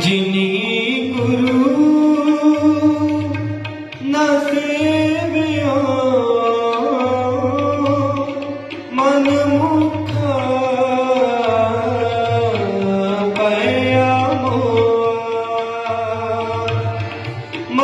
ਜਿਨੀ ਗੁਰੂ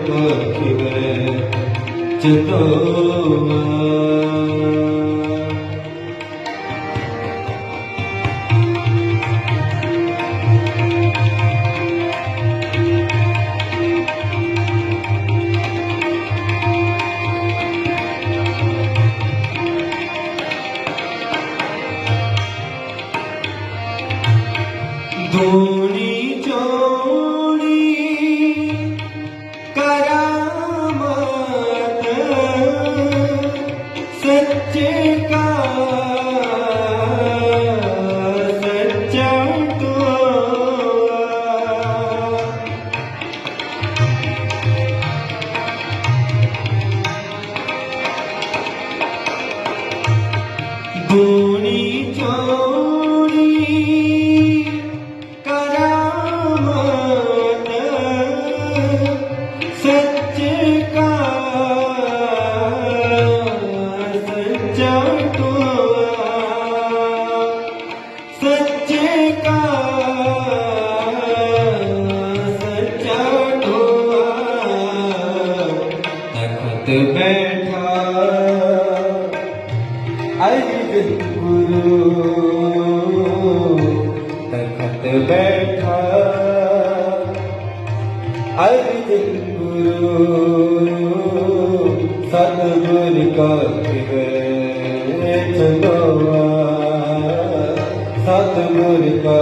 ਸਤਿਗੁਰ ਕੋ ਖਿਵੇ মনি চৌড়ি ਸਤਿਗੁਰ ਕਾ ਕਿਵੇ ਚਲੋਆ ਸਤਿਗੁਰ ਕਾ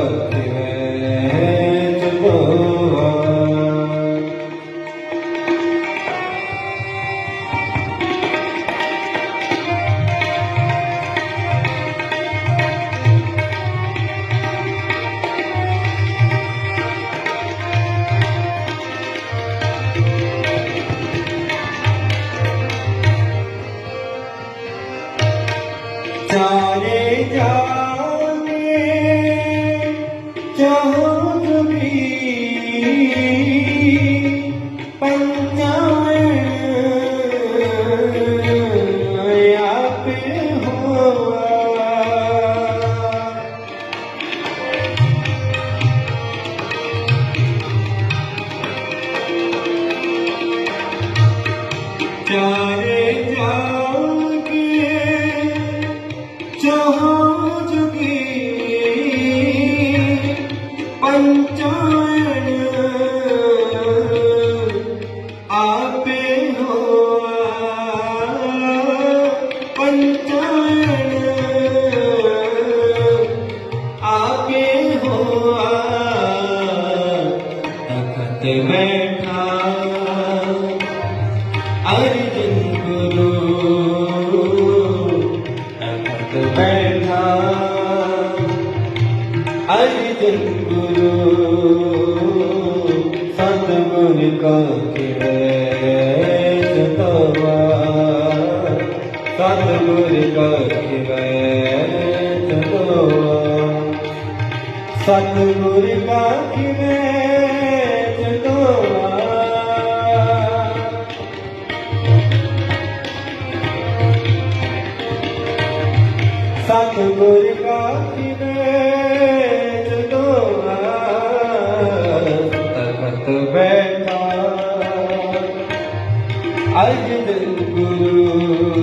ਬੈਠਾ। ਅਰਜਨ ਗੁਰੂ ਸਤਿਗੁਰ ਕਾ ਕਿਵੇ ਜਤਵਾ। ਸਤਿਗੁਰ ਕਾ ਕਿਵੇ ਜਤਵਾ। ਸਤਿਗੁਰ ਕਾ ਕਿਵੇ ਸਤਿਗੁਰ ਕਾ ਕਿਵੇ ਜਦੋਆ ਤਖਤ ਬੈਠਾ। ਅਜ ਦਿਨ ਗੁਰੂ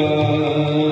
Oh.